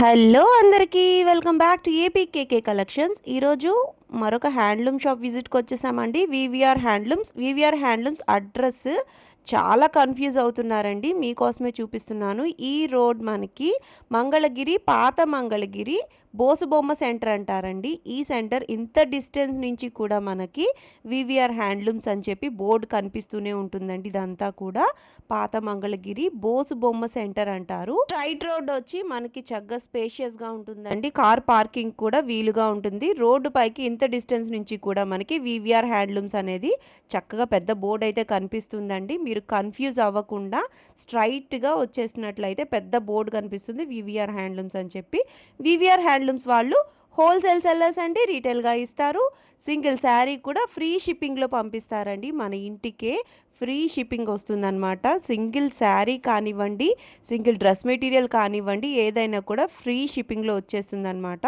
Hello అందరికీ welcome back to APKK collections. ఈరోజు మరొక హ్యాండ్లూమ్ షాప్ విజిట్కి వచ్చేసామండి. VVR handlooms. VVR handlooms address చాలా కన్ఫ్యూజ్ అవుతున్నారండి. మీకోసమే చూపిస్తున్నాను. ఈ రోడ్ మనకి మంగళగిరి పాత మంగళగిరి బోసుబొమ్మ సెంటర్ అంటారండి. ఈ సెంటర్ ఇంత డిస్టెన్స్ నుంచి కూడా మనకి వివిఆర్ హ్యాండ్లూమ్స్ అని చెప్పి బోర్డు కనిపిస్తూనే ఉంటుందండి. ఇదంతా కూడా పాత మంగళగిరి బోసు బొమ్మ సెంటర్ అంటారు. స్ట్రైట్ రోడ్ వచ్చి మనకి చక్కగా స్పేషియస్గా ఉంటుందండి. కార్ పార్కింగ్ కూడా వీలుగా ఉంటుంది. రోడ్డు పైకి ఇంత డిస్టెన్స్ నుంచి కూడా మనకి వివిఆర్ హ్యాండ్లూమ్స్ అనేది చక్కగా పెద్ద బోర్డు అయితే కనిపిస్తుందండి. మీరు కన్ఫ్యూజ్ అవ్వకుండా స్ట్రైట్గా వచ్చేసినట్లయితే పెద్ద బోర్డు కనిపిస్తుంది. వివిఆర్ హ్యాండ్లూమ్స్ అని చెప్పి వివిఆర్ హ్యాండ్ హ్యాండ్లూమ్స్ వాళ్ళు హోల్సేల్ సెల్లర్స్ అంటే రీటైల్గా ఇస్తారు. సింగిల్ శారీ కూడా ఫ్రీ షిప్పింగ్లో పంపిస్తారండి. మన ఇంటికే ఫ్రీ షిప్పింగ్ వస్తుందన్నమాట. సింగిల్ శారీ కానివ్వండి సింగిల్ డ్రెస్ మెటీరియల్ కానివ్వండి ఏదైనా కూడా ఫ్రీ షిప్పింగ్లో వచ్చేస్తుందన్నమాట.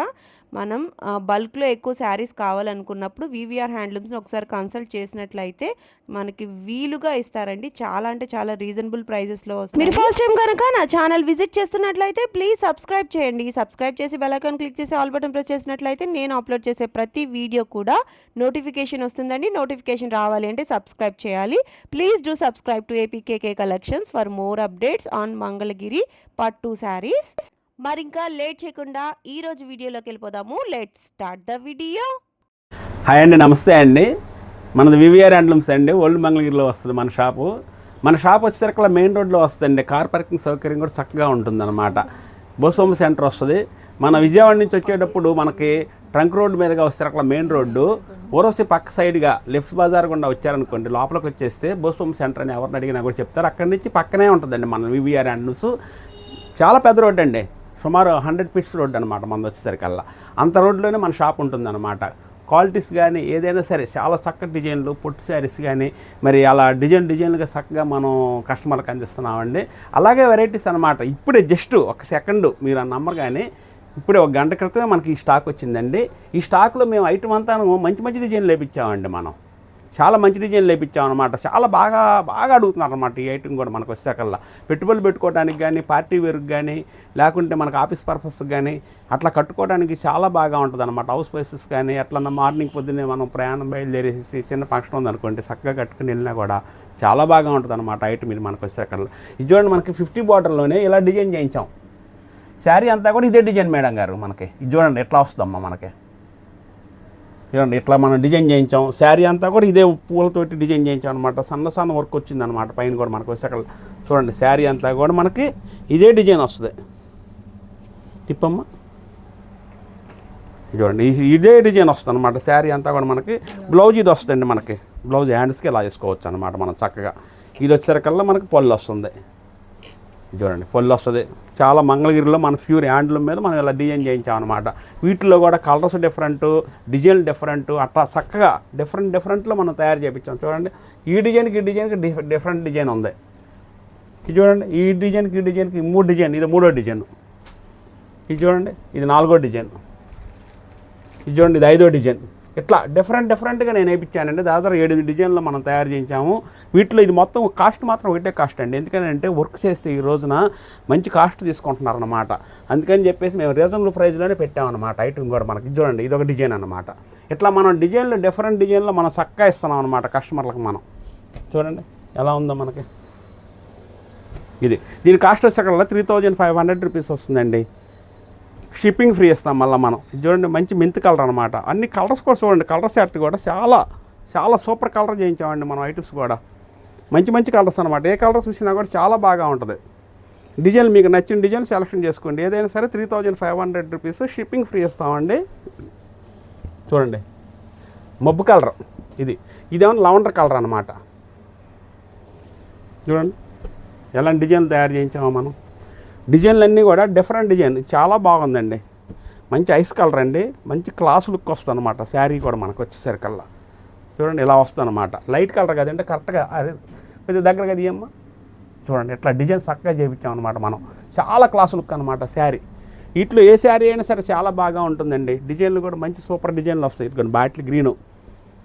మనం బల్క్లో ఎక్కువ శారీస్ కావాలనుకున్నప్పుడు వివిఆర్ హ్యాండ్లూమ్స్ని ఒకసారి కన్సల్ట్ చేసినట్లయితే మనకి వీలుగా ఇస్తారండి. చాలా అంటే చాలా రీజనబుల్ ప్రైజెస్లో వస్తుంది మీరు ఫస్ట్ టైం కనుక నా ఛానల్ విజిట్ చేస్తున్నట్లయితే ప్లీజ్ సబ్స్క్రైబ్ చేయండి. సబ్స్క్రైబ్ చేసి బెలైకాన్ క్లిక్ చేసి ఆల్ బటన్ ప్రెస్ చేసినట్లయితే నేను అప్లోడ్ చేసే ప్రతి వీడియో కూడా నోటిఫికేషన్ వస్తుందండి. నోటిఫికేషన్ రావాలి అంటే సబ్స్క్రైబ్ చేయాలి. Please do subscribe to APKK collections for more updates on Mangalagiri పట్టు శారీస్ మరి ఇంకా లేట్ చేయకుండా ఈ రోజు వీడియోలోకి వెళ్ళిపోదాము. Let start the video hi అండి నమస్తే అండి. మనది వివిఆర్ హ్యాండ్లూమ్స్ అండి. ఓల్డ్ మంగళగిరిలో వస్తుంది మన షాపు. మన షాప్ వచ్చేసరికి మెయిన్ రోడ్లో వస్తుందండి. కార్ పార్కింగ్ సౌకర్యం కూడా చక్కగా ఉంటుందన్నమాట. బోసోమ సెంటర్ వస్తుంది. మన విజయవాడ నుంచి వచ్చేటప్పుడు మనకి ట్రంక్ రోడ్డు మీదుగా అక్కడ మెయిన్ రోడ్డు. ఓరోసి పక్క సైడ్గా లెఫ్ట్ బజార్ గుండా వచ్చారనుకోండి లోపలికి వచ్చేస్తే బోసోమ సెంటర్ అని ఎవరిని అడిగినా కూడా చెప్తారు. అక్కడి నుంచి పక్కనే ఉంటుందండి మన వివిఆర్ అండ్స్ చాలా పెద్ద రోడ్డు అండి సుమారు హండ్రెడ్ ఫీట్స్ రోడ్ అనమాట మనది వచ్చేసరికల్లా. అంత రోడ్లోనే మన షాప్ ఉంటుందన్నమాట. క్వాలిటీస్ కానీ ఏదైనా సరే చాలా చక్కటి డిజైన్లు పొట్టు శారీస్ కానీ మరి అలా డిజైన్ డిజైన్లుగా చక్కగా మనం కస్టమర్లకు అందిస్తున్నామండి. అలాగే వెరైటీస్ అనమాట ఇప్పుడే జస్ట్ ఒక సెకండ్ మీరు ఆ నంబర్ కానీ ఇప్పుడే ఒక గంట క్రితమే మనకి ఈ స్టాక్ వచ్చిందండి. ఈ స్టాక్లో మేము ఐటమ్ అంతా మంచి మంచి డిజైన్లు లేపించామండి మనం. చాలా మంచి డిజైన్ లేపించాం అనమాట చాలా బాగా బాగా అడుగుతున్నారు అనమాట ఈ ఐటమ్ కూడా మనకు వచ్చేకల్లా పెట్టుబడులు పెట్టుకోవడానికి కానీ పార్టీ వేర్కి కానీ లేకుంటే మనకు ఆఫీస్ పర్పస్కి కానీ అట్లా కట్టుకోవడానికి చాలా బాగా ఉంటుంది అనమాట హౌస్ వైఫ్స్ కానీ అట్లా మార్నింగ్ పొద్దున్నే మనం ప్రయాణం బయలుదేరేసి చిన్న ఫంక్షన్ ఉందనుకోండి చక్కగా కట్టుకుని వెళ్ళినా కూడా చాలా బాగా ఉంటుంది అనమాట ఐటమ్ ఇది మనకు వచ్చేకల్లా ఇది చూడండి మనకి ఫిఫ్టీ బాటిల్లోనే ఇలా డిజైన్ చేయించాం. శారీ అంతా కూడా ఇదే డిజైన్ మేడం గారు మనకి. ఇది చూడండి ఎట్లా వస్తుందమ్మా మనకి. చూడండి ఇట్లా మనం డిజైన్ చేయించాం. శారీ అంతా కూడా ఇదే పూలతోటి డిజైన్ చేయించాం అనమాట సన్న సన్న వర్క్ వచ్చింది అనమాట పైన కూడా మనకు వస్తే చూడండి శారీ అంతా కూడా మనకి ఇదే డిజైన్ వస్తుంది. తిప్పమ్మ. చూడండి ఇదే డిజైన్ వస్తుంది అనమాట శారీ అంతా కూడా మనకి బ్లౌజ్ ఇది వస్తుందండి మనకి. బ్లౌజ్ హ్యాండ్స్కి ఇలా చేసుకోవచ్చు అనమాట మనం చక్కగా. ఇది వచ్చేసరికల్లా మనకి పళ్ళు వస్తుంది. చూడండి పొల్లు వస్తుంది. చాలా మంగళగిరిలో మన ప్యూర్ హ్యాండ్లూమ్ మీద మనం ఇలా డిజైన్ చేయించాం అనమాట వీటిలో కూడా కలర్స్ డిఫరెంట్ డిజైన్ డిఫరెంట్ అట్లా చక్కగా డిఫరెంట్ డిఫరెంట్లో మనం తయారు చేయించాం చూడండి ఈ డిజైన్కి ఈ డిజైన్కి డిఫరెంట్ డిజైన్ ఉంది. ఇది చూడండి ఈ డిజైన్కి ఈ డిజైన్కి మూడు డిజైన్ ఇది మూడో డిజైన్. ఇది చూడండి ఇది నాలుగో డిజైన్. ఇది చూడండి ఇది ఐదో డిజైన్. ఇట్లా డిఫరెంట్ డిఫరెంట్గా నేను వేయించానండి. దాదాపు ఏడు డిజైన్లు మనం తయారు చేయించాము. వీటిలో ఇది మొత్తం కాస్ట్ మాత్రం ఒకటే కాస్ట్ అండి. ఎందుకంటే వర్క్ చేస్తే ఈ రోజున మంచి కాస్ట్ తీసుకుంటున్నారు అనమాట అందుకని చెప్పేసి మేము రీజనబుల్ ప్రైస్లోనే పెట్టామన్నమాట. ఐటమ్ కూడా మనకి. చూడండి ఇది ఒక డిజైన్ అనమాట ఇట్లా మనం డిజైన్లు డిఫరెంట్ డిజైన్లో మనం చక్కగా ఇస్తున్నాం అనమాట కస్టమర్లకు మనం. చూడండి ఎలా ఉందో మనకి. ఇది. దీని కాస్ట్ వచ్చే three thousand five hundred rupees వస్తుందండి. షిప్పింగ్ ఫ్రీ ఇస్తాం మళ్ళీ మనం. చూడండి మంచి మెంత్ కలర్ అనమాట అన్ని కలర్స్ కూడా చూడండి కలర్ సెట్ కూడా చాలా చాలా సూపర్ కలర్ చేయించామండి మనం ఐటమ్స్ కూడా. మంచి మంచి కలర్స్ అనమాట ఏ కలర్ చూసినా కూడా చాలా బాగా ఉంటుంది. డిజైన్ మీకు నచ్చిన డిజైన్ సెలెక్షన్ చేసుకోండి. ఏదైనా సరే three thousand five hundred rupees shipping free ఇస్తామండి. చూడండి. మబ్బు కలర్ ఇది. ఇదేమన్నా లవండర్ కలర్ అనమాట చూడండి. ఎలాంటి డిజైన్ తయారు చేయించామో మనం. డిజైన్లన్నీ కూడా డిఫరెంట్ డిజైన్. చాలా బాగుందండి. మంచి ఐస్ కలర్ అండి. మంచి క్లాస్ లుక్ వస్తుంది అనమాట శారీ కూడా మనకు వచ్చేసరికల్లా. చూడండి ఇలా వస్తుంది అనమాట లైట్ కలర్ కదంటే కరెక్ట్గా అదే కొద్దిగా దగ్గరగా తీయమ్మా. చూడండి ఇట్లా డిజైన్ చక్కగా చేయించాం అనమాట మనం. చాలా క్లాస్ లుక్ అనమాట శారీ. వీటిలో ఏ శారీ అయినా సరే చాలా బాగా ఉంటుందండి. డిజైన్లు కూడా మంచి సూపర్ డిజైన్లు వస్తాయి. ఇదిగోండి బాటిల్ గ్రీను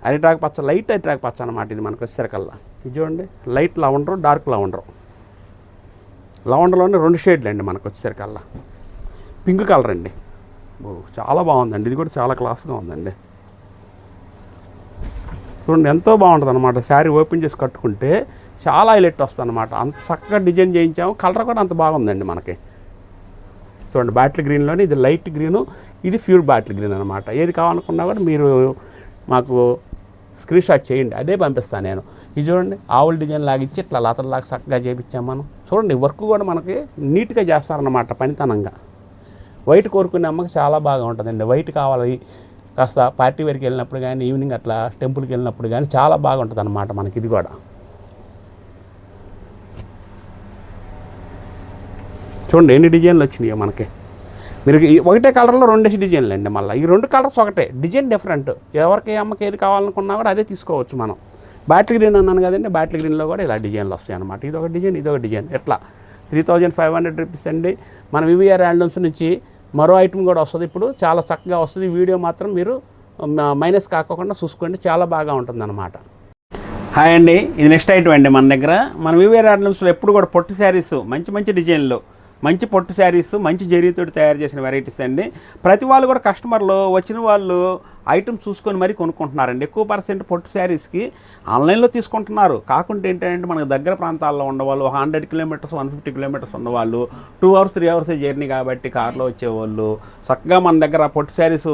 అరిటాకు పచ్చ లైట్ అరిటాకు పచ్చ అనమాట ఇది మనకు వచ్చేసరికల్లా. ఇది చూడండి లైట్ లవండరు డార్క్ లవండరు లవండర్లోనే రెండు షేడ్లు అండి మనకు వచ్చేసరికల్లా పింక్ కలర్ అండి. ఓ చాలా బాగుందండి. ఇది కూడా చాలా క్లాస్గా ఉందండి. చూడండి ఎంతో బాగుంటుంది అనమాట శారీ ఓపెన్ చేసి కట్టుకుంటే చాలా హైలైట్ వస్తుంది అనమాట అంత చక్కగా డిజైన్ చేయించాము. కలర్ కూడా అంత బాగుందండి మనకి. చూడండి బాటిల్ గ్రీన్లోని ఇది లైట్ గ్రీను ఇది ప్యూర్ బాటిల్ గ్రీన్ అనమాట ఏది కావాలనుకున్నా కూడా మీరు మాకు స్క్రీన్ షాట్ చేయండి అదే పంపిస్తాను నేను. ఇది చూడండి ఆవుల డిజైన్ లాగిచ్చి ఇట్లా లాతల్లాగా చక్కగా చేపించాం మనం. చూడండి వర్క్ కూడా మనకి నీట్గా చేస్తారన్నమాట పనితనంగా. వైట్ కోరుకునే అమ్మకి చాలా బాగా ఉంటుందండి. వైట్ కావాలి కాస్త పార్టీ వేర్కి వెళ్ళినప్పుడు కానీ ఈవినింగ్ అట్లా టెంపుల్కి వెళ్ళినప్పుడు కానీ చాలా బాగుంటుంది అనమాట మనకి ఇది కూడా. చూడండి ఎన్ని డిజైన్లు వచ్చినాయో మనకి. మీరు ఒకటే కలర్లో రెండేసి డిజైన్లు అండి మళ్ళీ. ఈ రెండు కలర్స్ ఒకటే. Design different. ఎవరికి అమ్మకి ఏది కావాలనుకున్నా కూడా అదే తీసుకోవచ్చు మనం. బ్యాటరీ గ్రీన్ అన్నాను కదండి బ్యాటరీ గ్రీన్లో కూడా ఇలా డిజైన్లు వస్తాయి అనమాట ఇది ఒక డిజైన్ ఇది ఒక డిజైన్. ఎట్లా? Three thousand five hundred rupees అండి. మన వివిఆర్ హ్యాండ్లూమ్స్ నుంచి మరో ఐటమ్ కూడా వస్తుంది ఇప్పుడు. చాలా చక్కగా వస్తుంది. వీడియో మాత్రం మీరు మైనస్ కాకుండా చూసుకోండి. చాలా బాగా ఉంటుంది హాయ్ అండి. ఇది నెక్స్ట్ ఐటమ్ అండి మన దగ్గర. మన వివిఆర్ ఆర్డమ్స్లో ఎప్పుడు కూడా పొట్టు శారీస్ మంచి మంచి డిజైన్లు మంచి పొట్టు శారీస్ మంచి జరీతో తయారు చేసిన వెరైటీస్ అండి. ప్రతి వాళ్ళు కూడా కస్టమర్లు వచ్చిన వాళ్ళు ఐటమ్ చూసుకొని మరీ కొనుక్కుంటున్నారండి. ఎక్కువ పర్సెంట్ పొట్టు శారీస్కి ఆన్లైన్లో తీసుకుంటున్నారు. కాకుండా ఏంటంటే మనకు దగ్గర ప్రాంతాల్లో ఉండవాళ్ళు ఒక hundred kilometres one fifty kilometres ఉన్నవాళ్ళు two hours three hours journey కాబట్టి కార్లో వచ్చేవాళ్ళు చక్కగా మన దగ్గర పొట్టు శారీస్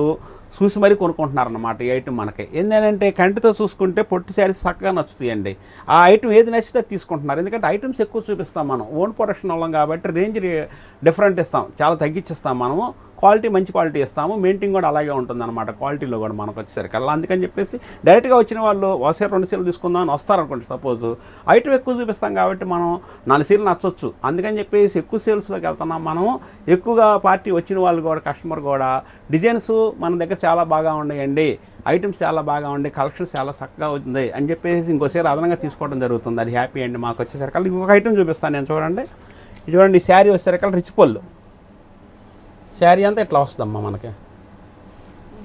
చూసి మరీ కొనుక్కుంటున్నారన్నమాట ఈ ఐటమ్ మనకి. ఏంటంటే కంటితో చూసుకుంటే పొట్టి శారీస్ చక్కగా నచ్చుతాయండి. ఆ ఐటమ్ ఏది నచ్చితే తీసుకుంటున్నారు. ఎందుకంటే ఐటమ్స్ ఎక్కువ చూపిస్తాం మనం. ఓన్ ప్రొడక్షన్ వాళ్ళం కాబట్టి రేంజ్ డిఫరెంట్ ఇస్తాం. చాలా తగ్గించిస్తాం మనము. క్వాలిటీ మంచి క్వాలిటీ ఇస్తాము. మెయింటింగ్ కూడా అలాగే ఉంటుంది అనమాట క్వాలిటీలో కూడా మనకు వచ్చేసరికి అలా అందుకని చెప్పేసి డైరెక్ట్గా వచ్చిన వాళ్ళు ఒకసారి రెండు సీలు తీసుకుందాం అని వస్తారనుకోండి సపోజ్. ఐటమ్ ఎక్కువ చూపిస్తాం కాబట్టి మనం నాలుగు సీలు నచ్చవచ్చు అందుకని చెప్పేసి ఎక్కువ సేల్స్లోకి వెళ్తున్నాం మనం ఎక్కువగా పార్టీ వచ్చిన వాళ్ళు కూడా కస్టమర్ కూడా డిజైన్స్ మన దగ్గర చాలా బాగా ఉన్నాయండి. ఐటమ్స్ చాలా బాగా ఉండి కలెక్షన్ చాలా చక్కగా ఉంది అని చెప్పేసి ఇంకోసారి అదనంగా తీసుకోవడం జరుగుతుంది. అది హ్యాపీ అండి మాకు వచ్చేసరికి ఇంకొక ఐటమ్ చూపిస్తాను నేను చూడండి. ఇది చూడండి ఈ శారీ వచ్చేసరికి రిచ్ పళ్ళు. శారీ అంతా ఇట్లా వస్తుందమ్మా మనకి.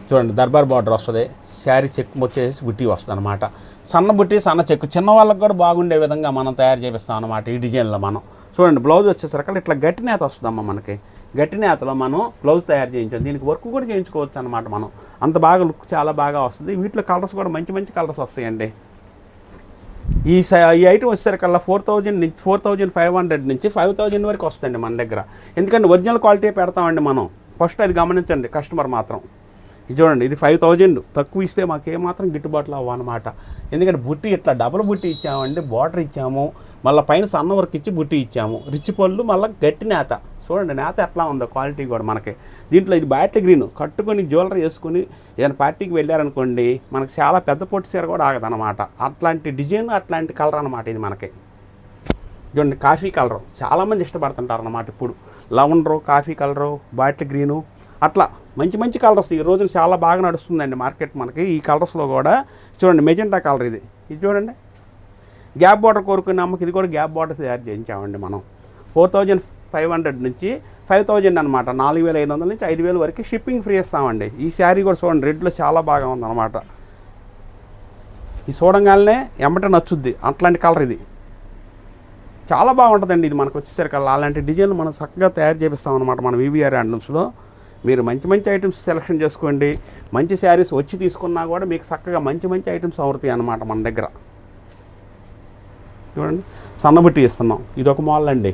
చూడండి దర్బార్ బార్డర్ వస్తుంది. శారీ చెక్ వచ్చేసి బుట్టి వస్తుంది అనమాట సన్న బుట్టి సన్న చెక్కు చిన్న వాళ్ళకి కూడా బాగుండే విధంగా మనం తయారు చేపిస్తాం అనమాట ఈ డిజైన్లో మనం. చూడండి బ్లౌజ్ వచ్చేసరికి ఇట్లా గట్టి నేత వస్తుందమ్మా మనకి. గట్టి నేతలో మనం బ్లౌజ్ తయారు చేయించాం. దీనికి వర్క్ కూడా చేయించుకోవచ్చు అనమాట మనం. అంత బాగా లుక్ చాలా బాగా వస్తుంది. వీటిలో కలర్స్ కూడా మంచి మంచి కలర్స్ వస్తాయండి. ఈ ఈ ఐటమ్ వచ్చేసరికల్లా ఫోర్ థౌజండ్ నుంచి ఫోర్ థౌజండ్ ఫైవ్ హండ్రెడ్ నుంచి ఫైవ్ థౌజండ్ వరకు వస్తుంది మన దగ్గర. ఎందుకంటే ఒరిజినల్ క్వాలిటీ పెడతామండి మనం. ఫస్ట్ అది గమనించండి కస్టమర్ మాత్రం. ఇది చూడండి ఇది ఫైవ్ థౌజండ్ తక్కువ ఇస్తే మాకు ఏమాత్రం గిట్టుబాటులో అవ్వనమాట ఎందుకంటే బుట్టి ఇట్లా డబుల్ బుట్టి ఇచ్చామండి బార్డర్ ఇచ్చాము. మళ్ళీ పైన సన్న వర్క్ ఇచ్చి బుట్టి ఇచ్చాము. రిచ్ పళ్ళు మళ్ళీ గట్టి నేత. చూడండి నేత ఎట్లా ఉందో క్వాలిటీ కూడా మనకి. దీంట్లో ఇది బ్యాటరీ గ్రీన్. కట్టుకొని జ్యువెలరీ వేసుకుని ఏదైనా పార్టీకి వెళ్ళారనుకోండి మనకి చాలా పెద్ద పొట్టి చీర కూడా ఆగదనమాట అట్లాంటి డిజైన్ అట్లాంటి కలర్ అనమాట ఇది మనకి. చూడండి కాఫీ కలరు. చాలామంది ఇష్టపడుతుంటారు అన్నమాట ఇప్పుడు. Lavender coffee colour bottle green అట్లా మంచి మంచి కలర్స్. ఈ రోజున చాలా బాగా నడుస్తుందండి మార్కెట్ మనకి. ఈ కలర్స్లో కూడా చూడండి మెజెంటా కలర్ ఇది. ఇది చూడండి. గ్యాప్ బార్డర్ కోరుకునే అమ్మకి ఇది కూడా గ్యాప్ బార్డర్ తయారు చేయించామండి మనం. ఫోర్ థౌజండ్ ఫైవ్ హండ్రెడ్ నుంచి ఫైవ్ థౌజండ్ అనమాట నాలుగు వేల ఐదు వందల నుంచి ఐదు వేల వరకు షిప్పింగ్ ఫ్రీ ఇస్తామండి. ఈ శారీ కూడా చూడండి రెడ్లో చాలా బాగా ఉందన్నమాట. ఈ చూడంగానే ఎమ్మట నచ్చుద్ది. అట్లాంటి కలర్ ఇది. చాలా బాగుంటుందండి ఇది మనకు వచ్చేసరికి. అలాంటి డిజైన్ మనం చక్కగా తయారు చేపిస్తామన్నమాట అనమాట మన వివిఆర్ హ్యాండ్లూమ్స్లో మీరు మంచి మంచి ఐటమ్స్ సెలెక్షన్ చేసుకోండి. మంచి శారీస్ వచ్చి తీసుకున్నా కూడా మీకు చక్కగా మంచి మంచి ఐటమ్స్ అవుతాయి అన్నమాట మన దగ్గర. చూడండి సన్నబుట్టి ఇస్తున్నాం. ఇది ఒక మాల్ అండి.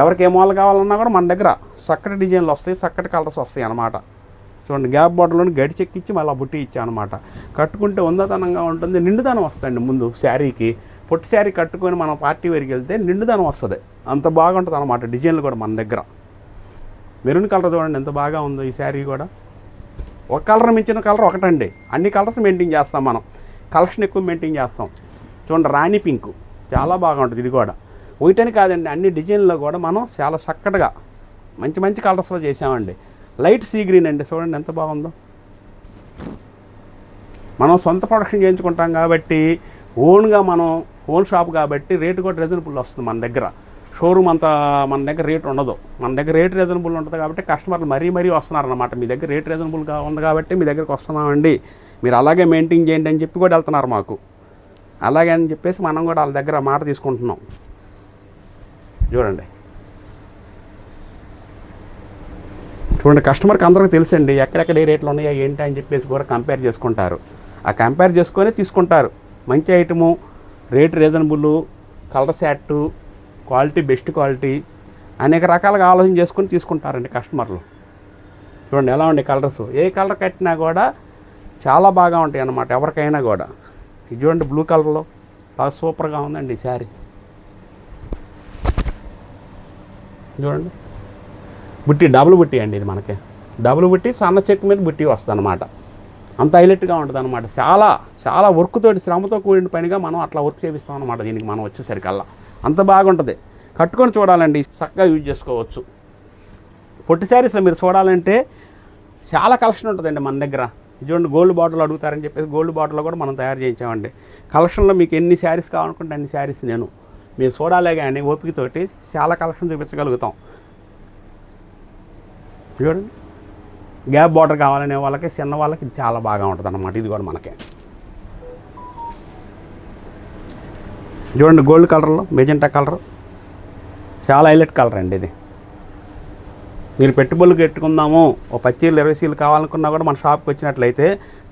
ఎవరికి ఏ మోడల్ కావాలన్నా కూడా మన దగ్గర చక్కటి డిజైన్లు వస్తాయి చక్కటి కలర్స్ వస్తాయి అన్నమాట. చూడండి గ్యాప్ బాటిల్లోని గడి చెక్కిచ్చి మళ్ళీ బుట్టి ఇచ్చానమాట కట్టుకుంటే ఉందతనంగా ఉంటుంది నిండుదనం వస్తుంది ముందు శారీకి. పొట్టి శారీ కట్టుకొని మనం పార్టీ వేరికి వెళ్తే నిండుదనం వస్తుంది. అంత బాగుంటుంది అనమాట డిజైన్లు కూడా మన దగ్గర. మెరూన్ కలర్ చూడండి ఎంత బాగా ఉందో ఈ శారీ కూడా. ఒక కలర్ మించిన కలర్ ఒకటండి. అన్ని కలర్స్ మెయింటైన్ చేస్తాం మనం. కలెక్షన్ ఎక్కువ మెయింటైన్ చేస్తాం. చూడండి రాణి పింక్. చాలా బాగుంటుంది ఇది కూడా. ఒకటని కాదండి అన్ని డిజైన్లో కూడా మనం చాలా చక్కటిగా మంచి మంచి కలర్స్లో చేసామండి లైట్ సీ గ్రీన్ అండి చూడండి ఎంత బాగుందో. మనం సొంత ప్రొడక్షన్ చేయించుకుంటాం కాబట్టి ఓన్గా మనం ఓన్ షాప్ కాబట్టి రేటు కూడా రీజనబుల్ వస్తుంది మన దగ్గర. షోరూమ్ అంత మన దగ్గర రేట్ ఉండదు. మన దగ్గర రేట్ రీజనబుల్ ఉంటుంది కాబట్టి కస్టమర్లు మరీ మరీ వస్తున్నారన్నమాట. మీ దగ్గర రేట్ రీజనబుల్గా ఉంది కాబట్టి మీ దగ్గరికి వస్తున్నామండి. మీరు అలాగే మెయింటైన్ చేయండి అని చెప్పి కూడా వెళ్తున్నారు మాకు. అలాగే అని చెప్పేసి మనం కూడా వాళ్ళ దగ్గర మాట తీసుకుంటున్నాం. చూడండి. చూడండి కస్టమర్కి అందరికీ తెలుసండి ఎక్కడెక్కడ ఏ రేట్లు ఉన్నాయో ఏంటి అని చెప్పేసి కూడా కంపేర్ చేసుకుంటారు. ఆ కంపేర్ చేసుకొని తీసుకుంటారు. మంచి item rate reasonable colour set quality best quality అనేక రకాలుగా ఆలోచన చేసుకొని తీసుకుంటారండి కస్టమర్లు చూడండి ఎలా ఉండే కలర్స్ ఏ కలర్ కట్టినా కూడా చాలా బాగా ఉంటాయి అన్నమాట ఎవరికైనా కూడా. ఇది చూడండి బ్లూ కలర్లో బాగా సూపర్గా ఉందండి ఈ శారీ చూడండి. బుట్టి డబుల్ బుట్టి అండి ఇది మనకి. డబుల్ బుట్టి సన్న చెక్కు మీద బుట్టి వస్తుంది అనమాట అంత హైలైట్గా ఉంటుంది అనమాట చాలా చాలా వర్క్తోటి శ్రమతో కూడిన పనిగా మనం అట్లా వర్క్ చేపిస్తాం అనమాట దీనికి మనం వచ్చేసరికల్లా. అంత బాగుంటుంది. కట్టుకొని చూడాలండి చక్కగా యూజ్ చేసుకోవచ్చు. పొట్టి శారీస్లో మీరు చూడాలంటే చాలా కలెక్షన్ ఉంటుందండి మన దగ్గర. చూడండి గోల్డ్ బాటిల్ అడుగుతారని చెప్పేసి గోల్డ్ బాటిల్ కూడా మనం తయారు చేయించామండి. కలెక్షన్లో మీకు ఎన్ని శారీస్ కావాలనుకుంటే అన్ని శారీస్ నేను మేము చూడాలే కానీ ఓపికతోటి చాలా కలెక్షన్ చూపించగలుగుతాం. చూడండి. గ్యాప్ బార్డర్ కావాలనే వాళ్ళకి చిన్న వాళ్ళకి ఇది చాలా బాగా ఉంటుంది అన్నమాట ఇది కూడా మనకి. చూడండి గోల్డ్ కలర్లో మెజెంటా కలర్. చాలా హైలైట్ కలర్ అండి ఇది. మీరు పెట్టుబడులు పెట్టుకుందాము ఓ పచ్చీలు ఇరవై సీలు కావాలనుకున్నా కూడా మన షాప్కి వచ్చినట్లయితే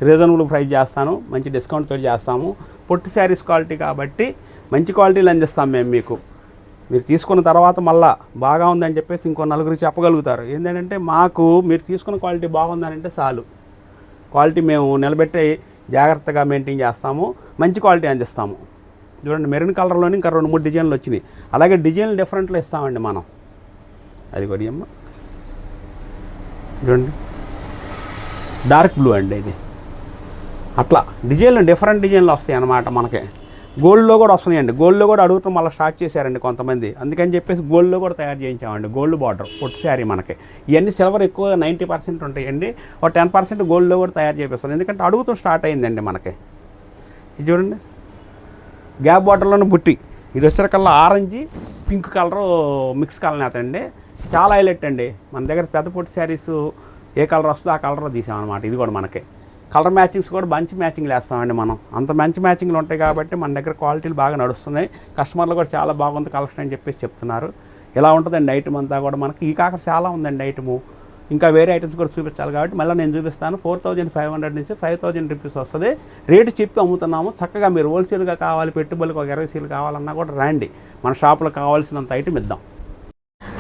రీజనబుల్ ప్రైస్ చేస్తాను మంచి డిస్కౌంట్తో చేస్తాము. పొట్టి శారీస్ క్వాలిటీ కాబట్టి మంచి క్వాలిటీలు అందిస్తాం మేము మీకు. మీరు తీసుకున్న తర్వాత మళ్ళా బాగా ఉందని చెప్పేసి ఇంకో నలుగురికి చెప్పగలుగుతారు. ఏంటంటే మాకు మీరు తీసుకున్న క్వాలిటీ బాగుందనంటే చాలు. క్వాలిటీ మేము నిలబెట్టి జాగ్రత్తగా మెయింటైన్ చేస్తాము మంచి క్వాలిటీ అందిస్తాము. చూడండి మెరూన్ కలర్లోని ఇంకా రెండు మూడు డిజైన్లు వచ్చినాయి. అలాగే డిజైన్లు డిఫరెంట్లో ఇస్తామండి మనం. అది కూడా అమ్మ చూడండి. డార్క్ బ్లూ అండి ఇది. అట్లా డిజైన్లు డిఫరెంట్ డిజైన్లు వస్తాయి అన్నమాట మనకి. గోల్డ్లో కూడా వస్తున్నాయండి. గోల్డ్లో కూడా అడుగుతూ మళ్ళీ స్టార్ట్ చేశారండి కొంతమంది. అందుకని చెప్పేసి గోల్డ్లో కూడా తయారు చేయించామండి. గోల్డ్ బార్డర్ పొట్టు శారీ మనకి. ఇవన్నీ సిల్వర్ ఎక్కువ నైంటీ పర్సెంట్ ఉంటాయండి. ఒక టెన్ పర్సెంట్ గోల్డ్లో కూడా తయారు చేపిస్తారు ఎందుకంటే అడుగుతూ స్టార్ట్ అయిందండి మనకి. ఇది చూడండి. గ్యాప్ బాటిల్లోని బుట్టి. ఇది వచ్చేసరికల్లా orange pink colour mix colour అండి చాలా హైలైట్ అండి. మన దగ్గర పెద్ద పొట్టి శారీస్ ఏ కలర్ వస్తుందో ఆ కలర్ తీసామన్నమాట. ఇది కూడా మనకి. కలర్ మ్యాచింగ్స్ కూడా మంచి మ్యాచింగ్లు వేస్తామండి మనం. అంత మంచి మ్యాచింగ్లు ఉంటాయి కాబట్టి మన దగ్గర క్వాలిటీలు బాగా నడుస్తున్నాయి. కస్టమర్లు కూడా చాలా బాగుంది కలెక్షన్ అని చెప్పేసి చెప్తున్నారు. ఇలా ఉంటుందండి ఐటమ్ అంతా కూడా మనకి. ఈ కాక చాలా ఉందండి ఐటము ఇంకా వేరే ఐటమ్స్ కూడా చూపించాలి కాబట్టి మళ్ళీ నేను చూపిస్తాను. ఫోర్ థౌజండ్ ఫైవ్ హండ్రెడ్ నుంచి ఫైవ్ థౌజండ్ రూపీస్ వస్తుంది. రేటు చెప్పి అమ్ముతున్నాము. చక్కగా మీరు హోల్సేల్గా కావాలి పెట్టుబడికి ఒక ఇరవై సీలు కావాలన్నా కూడా రండి. మన షాప్లో కావాల్సినంత ఐటమ్ ఇద్దాం.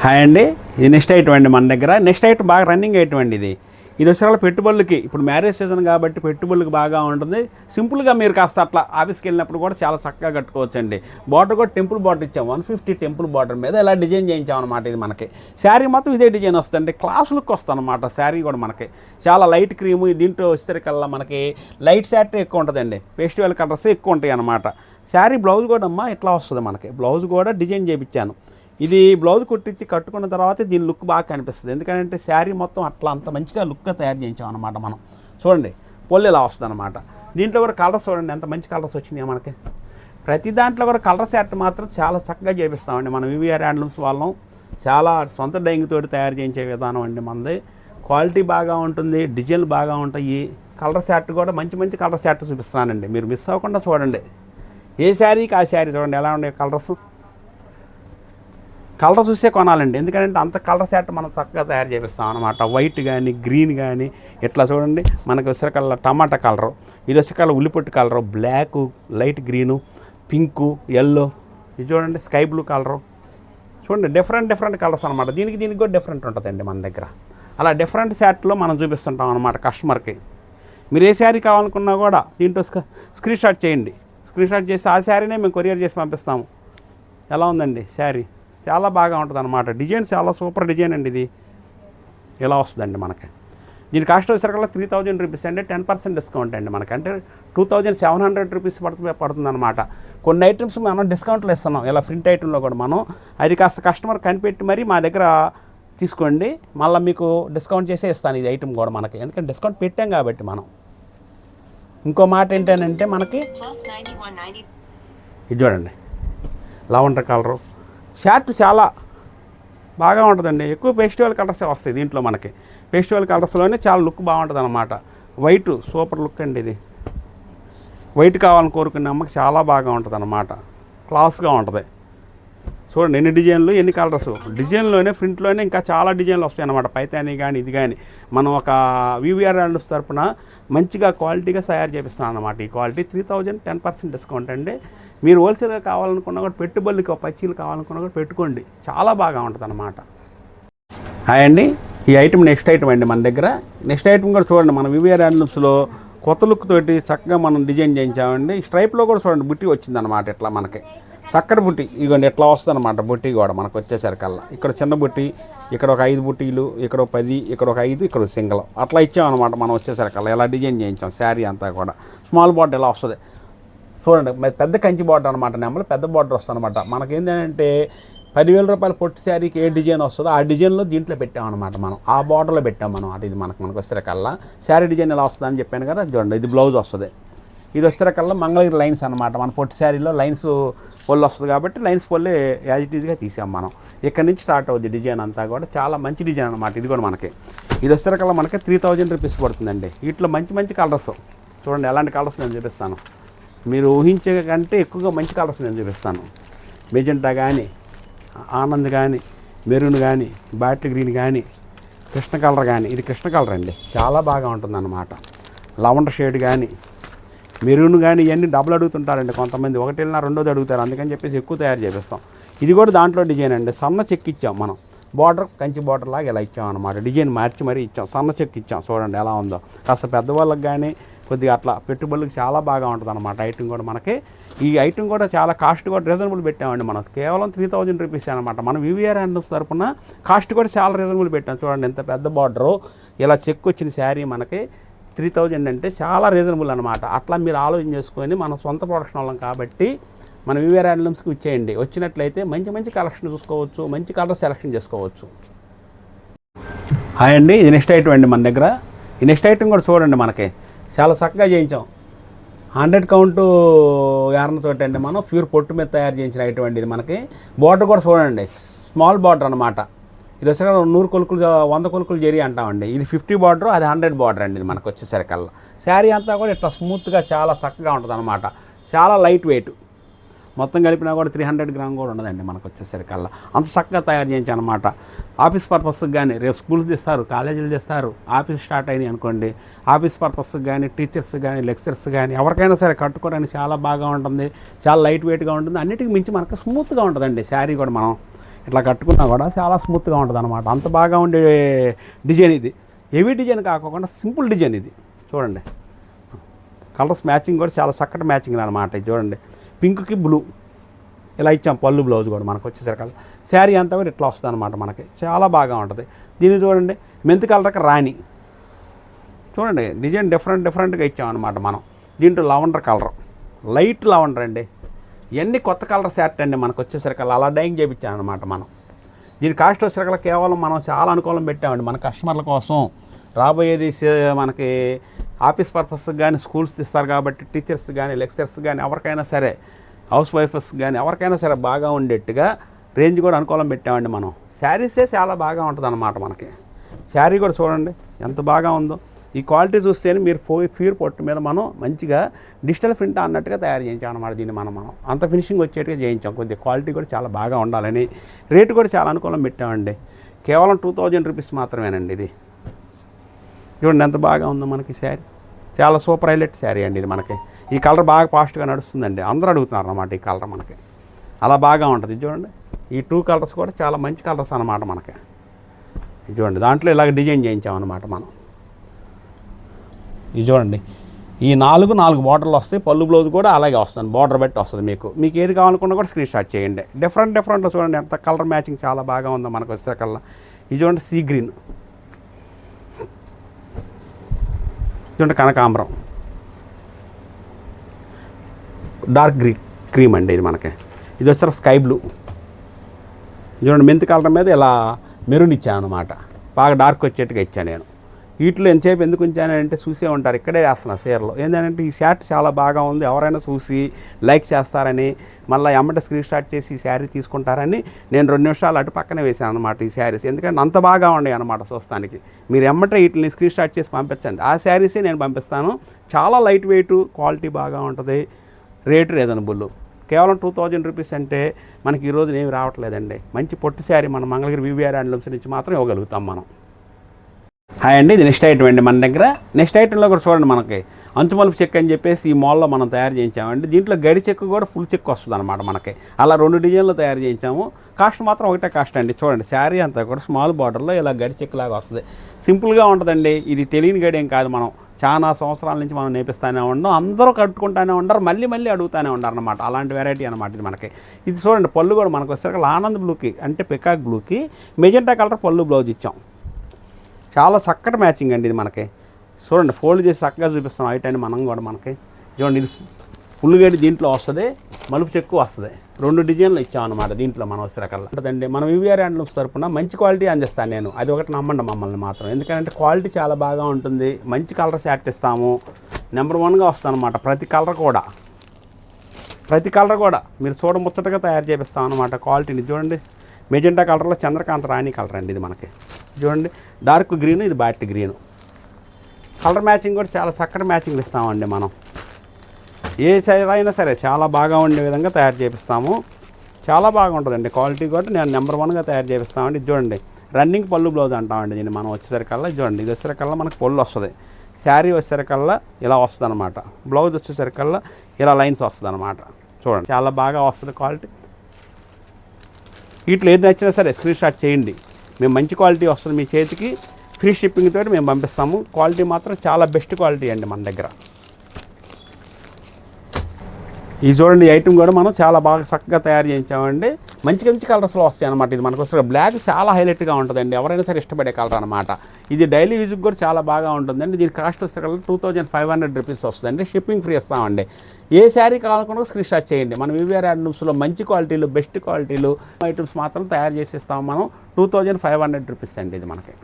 హాయ్ అండి. ఇది నెక్స్ట్ ఐటమ్ అండి మన దగ్గర. నెక్స్ట్ ఐటమ్ బాగా రన్నింగ్ ఐటమ్ అండి ఇది. ఈ వచ్చేసరికి పెట్టుబడులకి ఇప్పుడు మ్యారేజ్ సీజన్ కాబట్టి పెట్టుబడులకు బాగా ఉంటుంది. సింపుల్గా మీరు కాస్త అట్లా ఆఫీస్కి వెళ్ళినప్పుడు కూడా చాలా చక్కగా కట్టుకోవచ్చు అండి బార్డర్ కూడా టెంపుల్ బార్డర్ ఇచ్చాం. వన్ ఫిఫ్టీ టెంపుల్ బార్డర్ మీద ఇలా డిజైన్ చేయించాం అనమాట ఇది మనకి. శారీ మాత్రం ఇదే డిజైన్ వస్తుంది క్లాస్ లుక్ వస్తుంది అనమాట శారీ కూడా మనకి. చాలా లైట్ క్రీము దీంట్లో వచ్చేసరికల్లా మనకి లైట్ శారీ ఎక్కువ ఉంటుందండి. ఫెస్టివల్ కలర్స్ ఎక్కువ ఉంటాయి అనమాట శారీ బ్లౌజ్ కూడా అమ్మా ఇట్లా వస్తుంది మనకి. బ్లౌజ్ కూడా డిజైన్ చేయించాను. ఇది బ్లౌజ్ కుట్టించి కట్టుకున్న తర్వాత దీని లుక్ బాగా కనిపిస్తుంది. ఎందుకంటే శారీ మొత్తం అట్లా అంత మంచిగా లుక్గా తయారు చేయించామన్నమాట మనం. చూడండి పొల్లు ఇలా వస్తుంది అనమాట దీంట్లో కూడా కలర్స్ చూడండి ఎంత మంచి కలర్స్ వచ్చినాయి మనకి. ప్రతి దాంట్లో కూడా కలర్ సెట్ మాత్రం చాలా చక్కగా చేపిస్తామండి మనం. వివిఆర్ హ్యాండ్లూమ్స్ వాళ్ళం. చాలా సొంత డైంగ్ తోటి తయారు చేయించే విధానం అండి మనది. క్వాలిటీ బాగా ఉంటుంది డిజైన్లు బాగా ఉంటాయి. కలర్ సెట్ కూడా మంచి మంచి కలర్ సెట్ చూపిస్తున్నానండి. మీరు మిస్ అవ్వకుండా చూడండి. ఏ శారీకి ఆ శారీ చూడండి ఎలా ఉన్నాయి కలర్స్? కలర్ చూసే కొనాలండి. ఎందుకంటే అంత కలర్ సెట్ మనం చక్కగా తయారు చేపిస్తాం అనమాట వైట్ కానీ గ్రీన్ కానీ ఇట్లా చూడండి మనకి ఉసిరికల్ల టమాటా కలరు ఇది ఉసిరికల్ల ఉల్లిపొట్టు colour black light green pink yellow ఇది చూడండి స్కై బ్లూ కలరు. చూడండి డిఫరెంట్ డిఫరెంట్ కలర్స్ అనమాట దీనికి దీనికి కూడా డిఫరెంట్ ఉంటుందండి మన దగ్గర. అలా డిఫరెంట్ సెట్లో మనం చూపిస్తుంటాం అనమాట కస్టమర్కి మీరు ఏ శారీ కావాలనుకున్నా కూడా దీంట్లో స్క- స్క్రీన్ షాట్ చేయండి. స్క్రీన్ షాట్ చేసి ఆ శారీనే మేము కొరియర్ చేసి పంపిస్తాము. ఎలా ఉందండి శారీ చాలా బాగా ఉంటుంది అనమాట డిజైన్ చాలా సూపర్ డిజైన్ అండి ఇది. ఇలా వస్తుందండి మనకి. దీని కాస్ట్ వచ్చేసరికల్లా త్రీ థౌజండ్ రూపీస్ అంటే టెన్ పర్సెంట్ డిస్కౌంట్ అండి మనకి. అంటే two thousand seven hundred rupees పడుతుంది పడుతుంది అనమాట కొన్ని ఐటమ్స్ మనం డిస్కౌంట్లో ఇస్తున్నాం. ఇలా ప్రింట్ ఐటెంలో కూడా మనం. అది కాస్త కస్టమర్ కనిపెట్టి మరి మా దగ్గర తీసుకోండి. మళ్ళీ మీకు డిస్కౌంట్ చేసే ఇస్తాను ఇది ఐటమ్ కూడా మనకి. ఎందుకంటే డిస్కౌంట్ పెట్టాం కాబట్టి మనం. ఇంకో మాట ఏంటంటే మనకి plus 9190 ఇది చూడండి. లావెండర్ కలరు షార్ట్ చాలా బాగా ఉంటుందండి. ఎక్కువ ఫెస్టివల్ కలర్సే వస్తాయి దీంట్లో మనకి. ఫెస్టివల్ కలర్స్లోనే చాలా లుక్ బాగుంటుంది అనమాట వైట్ సూపర్ లుక్ అండి ఇది. వైట్ కావాలని కోరుకునే అమ్మకి చాలా బాగా ఉంటుంది అనమాట క్లాస్గా ఉంటుంది. చూడండి ఎన్ని డిజైన్లు ఎన్ని కలర్స్. డిజైన్లోనే ప్రింట్లోనే ఇంకా చాలా డిజైన్లు వస్తాయి అన్నమాట పైతాని కానీ ఇది కానీ మనం ఒక వివిఆర్ హ్యాండ్స్ తరఫున మంచిగా క్వాలిటీగా తయారు చేపిస్తున్నాం అన్నమాట ఈ quality three thousand ten percent discount అండి. మీరు హోల్సేల్గా కావాలనుకున్నా కూడా పెట్టుబడులకి ఒక పచ్చీలు కావాలనుకున్నా కూడా పెట్టుకోండి. చాలా బాగా ఉంటుంది అన్నమాట హాయ్ అండి. ఈ ఐటమ్ నెక్స్ట్ ఐటమ్ అండి మన దగ్గర. నెక్స్ట్ ఐటమ్ కూడా చూడండి మన వివిఆర్ హ్యాండ్లూమ్స్లో కొత్త లుక్ తోటి చక్కగా మనం డిజైన్ చేయించామండి. స్ట్రైప్లో కూడా చూడండి బుట్టి వచ్చిందనమాట ఇట్లా మనకి. చక్కటి బుట్టి ఇగోండి ఎట్లా వస్తుందన్నమాట బుట్టి కూడా మనకు వచ్చేసరికల్లా. ఇక్కడ చిన్న బుట్టి ఇక్కడ ఒక ఐదు బుట్టీలు ఇక్కడ ఒక పది ఇక్కడ ఒక ఐదు ఇక్కడ ఒక సింగల్. అట్లా ఇచ్చామన్నమాట మనం వచ్చేసరికల్లా. ఇలా డిజైన్ చేయించాం శారీ అంతా కూడా. స్మాల్ బాటిల్ ఇలా వస్తుంది? చూడండి పెద్ద కంచి బార్డర్ అనమాట నెమ్మలు పెద్ద బార్డర్ వస్తుంది అనమాట మనకేంటంటే పదివేల రూపాయల పొట్టి శారీకి ఏ డిజైన్ వస్తుందో ఆ డిజైన్లో దీంట్లో పెట్టామన్నమాట మనం. ఆ బార్డర్లో పెట్టాం మనం. అటు ఇది మనకు మనకు వస్తే శారీ డిజైన్ ఎలా వస్తుందని చెప్పాను కదా చూడండి ఇది బ్లౌజ్ వస్తుంది. ఇది వస్తే మంగళగిరి లైన్స్ అనమాట మన పొట్టి శారీలో లైన్స్ పొల్లు వస్తుంది కాబట్టి లైన్స్ పొల్లే యాజ్ ఇట్ ఈజ్గా తీసాం మనం. ఇక్కడ నుంచి స్టార్ట్ అవుద్ది డిజైన్ అంతా కూడా. చాలా మంచి డిజైన్ అనమాట ఇది కూడా మనకి. ఇది వస్తే మనకి త్రీ థౌజండ్ రూపీస్ పడుతుందండి. వీటిలో మంచి మంచి కలర్స్. చూడండి ఎలాంటి కలర్స్ నేను చూపిస్తాను. మీరు ఊహించే కంటే ఎక్కువగా మంచి కలర్స్ నేను చూపిస్తాను. మెజెంటా కానీ ఆనంద్ కానీ మెరూన్ కానీ బాటిల్ గ్రీన్ కానీ కృష్ణ కలర్ కానీ ఇది కృష్ణ కలర్ అండి. చాలా బాగా ఉంటుందన్నమాట. లవండర్ షేడ్ కానీ మెరూన్ కానీ ఇవన్నీ డబ్బులు అడుగుతుంటారండి కొంతమంది. ఒకటి వెళ్ళినా రెండోది అడుగుతారు. అందుకని చెప్పేసి ఎక్కువ తయారు చేపిస్తాం. ఇది కూడా దాంట్లో డిజైన్ అండి. సన్న చెక్ ఇచ్చాం మనం. బార్డర్ కంచి బార్డర్ లాగా ఇలా ఇచ్చాం అనమాట డిజైన్ మార్చి మరీ ఇచ్చాం. సన్న చెక్ ఇచ్చాం. చూడండి ఎలా ఉందో. కాస్త పెద్దవాళ్ళకి కానీ కొద్దిగా అట్లా పెట్టుబడులకు చాలా బాగా ఉంటుంది అనమాట ఐటమ్ కూడా మనకి. ఈ ఐటమ్ కూడా చాలా కాస్ట్ కూడా రీజనబుల్ పెట్టామండి మనం. కేవలం త్రీ థౌజండ్ రూపీస్ అనమాట మనం వివిఆర్ హ్యాండ్లూమ్స్ తరపున కాస్ట్ కూడా చాలా రీజనబుల్ పెట్టాం. చూడండి ఎంత పెద్ద బార్డరు ఇలా చెక్ వచ్చిన శారీ మనకి త్రీ థౌజండ్ అంటే చాలా రీజనబుల్ అనమాట అట్లా మీరు ఆలోచన చేసుకొని మన సొంత ప్రొడక్షన్ వాళ్ళం కాబట్టి మన వివిఆర్ హ్యాండ్లూమ్స్కి వచ్చేయండి వచ్చినట్లయితే మంచి మంచి కలెక్షన్ చూసుకోవచ్చు మంచి కలర్ సెలెక్షన్ చేసుకోవచ్చు. హాయ్ అండి. ఇది నెక్స్ట్ ఐటమ్ అండి మన దగ్గర. ఈ నెక్స్ట్ ఐటమ్ కూడా చూడండి మనకి. చాలా చక్కగా చేయించాం. హండ్రెడ్ కౌంటు యార్నతోటి అండి మనం. ప్యూర్ పొట్టు మీద తయారు చేయించిన ఇటువంటిది ఇది మనకి. బార్డర్ కూడా చూడండి స్మాల్ బార్డర్ అనమాట ఇది వచ్చేసరికి నూరు కొలుకులు వంద కొలుకులు జరి అంటామండి. ఇది ఫిఫ్టీ బార్డర్ అది హండ్రెడ్ బార్డర్ అండి ఇది మనకు వచ్చేసరికల్లా. శారీ అంతా కూడా ఇట్లా స్మూత్గా చాలా చక్కగా ఉంటుంది అనమాట చాలా లైట్ వెయిట్. మొత్తం కలిపినా కూడా త్రీ హండ్రెడ్ గ్రామ్ కూడా ఉండదండి మనకు వచ్చేసరికల్లా అంత చక్కగా తయారు చేయించి అనమాట ఆఫీస్ పర్పస్కి కానీ రేపు స్కూల్స్ తీస్తారు కాలేజీలు తీస్తారు ఆఫీస్ స్టార్ట్ అయినాయి అనుకోండి ఆఫీస్ పర్పస్కి కానీ టీచర్స్ కానీ లెక్చరర్స్ కానీ ఎవరికైనా సరే కట్టుకోవడానికి చాలా బాగా ఉంటుంది చాలా లైట్ వెయిట్గా ఉంటుంది అన్నిటికీ మించి మనకు స్మూత్గా ఉంటుందండి శారీ కూడా మనం. ఇట్లా కట్టుకున్నా కూడా చాలా స్మూత్గా ఉంటుంది అనమాట అంత బాగా ఉండే డిజైన్ ఇది. హెవీ డిజైన్ కాకుండా సింపుల్ డిజైన్ ఇది. చూడండి. కలర్స్ మ్యాచింగ్ కూడా చాలా చక్కటి మ్యాచింగ్ అనమాట ఇది చూడండి. పింక్కి బ్లూ. ఇలా ఇచ్చాం పళ్ళు బ్లౌజ్ కూడా మనకు వచ్చేసరికి శారీ అంతా కూడా ఇట్లా వస్తుంది అనమాట మనకి. చాలా బాగా ఉంటుంది. దీన్ని చూడండి. మెంతి కలర్కి రాణి. చూడండి. డిజైన్ డిఫరెంట్ డిఫరెంట్గా ఇచ్చామన్నమాట మనం. దీంట్లో లవండర్ కలర్. లైట్ లవండర్ అండి. ఇవన్నీ కొత్త కలర్ సెట్ అండి మనకు వచ్చేసరికి అలా డైయింగ్ చేయించామన్నమాట మనం. దీని కాస్ట్ వచ్చేసరికి కేవలం మనం చాలా అనుకూలం పెట్టామండి మన కస్టమర్ల కోసం. రాబోయేది మనకి ఆఫీస్ పర్పస్ కానీ స్కూల్స్ ఇస్తారు కాబట్టి టీచర్స్ కానీ లెక్చరర్స్ కానీ ఎవరికైనా సరే హౌస్ వైఫర్స్ కానీ ఎవరికైనా సరే బాగా ఉండేట్టుగా రేంజ్ కూడా అనుకూలం పెట్టామండి మనం. శారీసే చాలా బాగా ఉంటుంది అన్నమాట మనకి. శారీ కూడా చూడండి ఎంత బాగా ఉందో. ఈ క్వాలిటీ చూస్తేనే మీరు ఫో ఫీర్ పొట్టు మీద మనం మంచిగా డిజిటల్ ప్రింట్ అన్నట్టుగా తయారు చేయించాం అనమాట దీన్ని మనం మనం. అంత ఫినిషింగ్ వచ్చేట్టుగా చేయించాం. కొద్దిగా క్వాలిటీ కూడా చాలా బాగా ఉండాలని. రేటు కూడా చాలా అనుకూలం పెట్టామండి. కేవలం టూ థౌజండ్ రూపీస్ మాత్రమేనండి ఇది. చూడండి ఎంత బాగా ఉందో మనకి శారీ. చాలా సూపర్ హైలైట్ శారీ అండి ఇది మనకి. ఈ కలర్ బాగా ఫాస్ట్గా నడుస్తుందండి. అందరూ అడుగుతున్నారు అన్నమాట ఈ కలర్ మనకి. అలా బాగా ఉంటుంది. ఇది చూడండి. ఈ టూ కలర్స్ కూడా చాలా మంచి కలర్స్ అన్నమాట మనకి. చూడండి. దాంట్లో ఇలాగ డిజైన్ చేయించామన్నమాట మనం. ఇది చూడండి. ఈ నాలుగు నాలుగు బార్డర్లు వస్తాయి. పళ్ళు బ్లౌజ్ కూడా అలాగే వస్తుంది బార్డర్ బట్టి వస్తుంది మీకు. మీకు ఏది కావాలనుకున్నా కూడా స్క్రీన్ షాట్ చేయండి. డిఫరెంట్ డిఫరెంట్ చూడండి. ఎంత కలర్ మ్యాచింగ్ చాలా బాగా ఉందో మనకు వచ్చే కల్లా. ఇది చూడండి సీ గ్రీన్ చూడండి కనకాంబరం. డార్క్ గ్రీ క్రీమ్ అండి ఇది మనకి. ఇది వచ్చారు స్కై బ్లూ. చూడండి మెంతి కలర్ మీద ఇలా మెరూన్ ఇచ్చాను అనమాట బాగా డార్క్ వచ్చేట్టుగా ఇచ్చాను నేను. వీటిలో ఎంతసేపు ఎందుకు ఉంచానంటే చూసే ఉంటారు. ఇక్కడే వేస్తున్నా సీరలో ఏంటంటే ఈ షార్ట్ చాలా బాగా ఉంది. ఎవరైనా చూసి లైక్ చేస్తారని మళ్ళీ ఎమ్మట స్క్రీన్ షాట్ చేసి ఈ శారీ తీసుకుంటారని నేను రెండు నిమిషాలు అటు పక్కనే వేసాను అనమాట ఈ శారీస్. ఎందుకంటే అంత బాగా ఉన్నాయి అనమాట చూస్తానికి. మీరు ఎమ్మట వీటిని స్క్రీన్ షాట్ చేసి పంపించండి. ఆ శారీసే నేను పంపిస్తాను. చాలా లైట్ వెయిట్ క్వాలిటీ బాగా ఉంటుంది. Rate reasonable. కేవలం టూ థౌజండ్ రూపీస్ అంటే మనకి ఈ రోజున ఏమి రావట్లేదండి. మంచి పొట్టు శారీ మన మంగళగిరి వివిఆర్ హ్యాండ్లూమ్స్ నుంచి మాత్రం ఇవ్వగలుగుతాం మనం. హాయ్ అండి ఇది నెక్స్ట్ ఐటమ్ అండి మన దగ్గర. నెక్స్ట్ ఐటెంలో కూడా చూడండి మనకి. అంచుమలుపు చెక్ అని చెప్పేసి ఈ మాల్లో మనం తయారు చేయించామండి. దీంట్లో గడి చెక్ కూడా ఫుల్ చెక్ వస్తుంది అనమాట మనకి. అలా రెండు డిజైన్లు తయారు చేయించాము. కాస్ట్ మాత్రం ఒకటే కాస్ట్ అండి. చూడండి శారీ అంతా కూడా స్మాల్ బార్డర్లో ఇలా గడి చెక్ లాగా వస్తుంది. సింపుల్గా ఉంటుందండి. ఇది తెలియని గడి ఏం కాదు మనం. చాలా సంవత్సరాల నుంచి మనం నేపిస్తూనే ఉన్నాం. అందరూ కట్టుకుంటూనే ఉంటారు మళ్ళీ మళ్ళీ అడుగుతూనే ఉంటారు అనమాట అలాంటి వెరైటీ అనమాట ఇది మనకి. ఇది చూడండి పళ్ళు కూడా మనకు వచ్చేసరికి ఆనంద్ బ్లూకి అంటే పికాక్ బ్లూకి మెజెంటా కలర్ పళ్ళు బ్లౌజ్ ఇచ్చాం. చాలా చక్కటి మ్యాచింగ్ అండి ఇది మనకి. చూడండి ఫోల్డ్ చేసి చక్కగా చూపిస్తాం. ఐట్ అండి మనం కూడా మనకి. చూడండి ఇది ఫుల్ గడి దీంట్లో వస్తుంది మలుపు చెక్కు వస్తుంది. రెండు డిజైన్లు ఇచ్చాం అనమాట దీంట్లో మనం వస్తే రకాల. ఉంటుందండి మనం వివిఆర్ హ్యాండ్లూమ్స్ తరపున మంచి క్వాలిటీ అందిస్తాను నేను. అది ఒకటి నమ్మండి మమ్మల్ని మాత్రం. ఎందుకంటే క్వాలిటీ చాలా బాగా ఉంటుంది. మంచి కలర్ సెట్ ఇస్తాము. నెంబర్ వన్గా వస్తానమాట అనమాట ప్రతి కలర్ కూడా. ప్రతి కలర్ కూడా. మీరు చూడ ముచ్చటగా తయారు చేపిస్తాం అనమాట క్వాలిటీని. చూడండి మెజెంటా కలర్లో చంద్రకాంత రాణి కలర్ అండి ఇది మనకి. చూడండి డార్క్ గ్రీన్ ఇది బ్యాట్ గ్రీన్. కలర్ మ్యాచింగ్ కూడా చాలా చక్కటి మ్యాచింగ్లు ఇస్తామండి మనం. ఏ చీర అయినా సరే చాలా బాగా ఉండే విధంగా తయారు చేపిస్తాము. చాలా బాగుంటుందండి క్వాలిటీ కూడా. నేను నెంబర్ వన్గా తయారు చేపిస్తామండి. ఇది చూడండి రన్నింగ్ పళ్ళు బ్లౌజ్ అంటామండి దీన్ని మనం వచ్చేసరికల్లా. చూడండి ఇది వచ్చేసరికల్లా మనకు పళ్ళు వస్తుంది. శారీ వచ్చేసరికల్లా ఇలా వస్తుంది అనమాట బ్లౌజ్ వచ్చేసరికల్లా ఇలా లైన్స్ వస్తుంది అనమాట చూడండి చాలా బాగా వస్తుంది క్వాలిటీ. వీటిలో ఏది నచ్చినా సరే స్క్రీన్ షాట్ చేయండి. మేము మంచి క్వాలిటీ వస్తుంది మీ చేతికి. ఫ్రీ షిప్పింగ్ తోటి మేము పంపిస్తాము. క్వాలిటీ మాత్రం చాలా బెస్ట్ క్వాలిటీ అండి మన దగ్గర. ఈ చూడండి ఐటమ్ కూడా మనం చాలా బాగా చక్కగా తయారు చేయించామండి. మంచి మంచి కలర్స్లో వస్తాయి అనమాట ఇది. మనకు బ్లాక్ చాలా హైలైట్గా ఉంటుందండి. ఎవరైనా సరే ఇష్టపడే కలర్ అనమాట ఇది డైలీ యూజ్కి కూడా చాలా బాగా ఉంటుందండి. దీని కాస్ట్ వస్తే colour two thousand five hundred rupees వస్తుందండి. షిప్పింగ్ ఫ్రీ ఇస్తామండి. ఏ శారీ కావాలనుకున్నా స్క్రీన్ షాట్ చేయండి. మనం వివిఆర్ ఐటమ్స్లో మంచి క్వాలిటీలు బెస్ట్ క్వాలిటీలు ఐటమ్స్ మాత్రం తయారు చేసి ఇస్తాము మనం. Two thousand five hundred rupees అండి ఇది మనకి.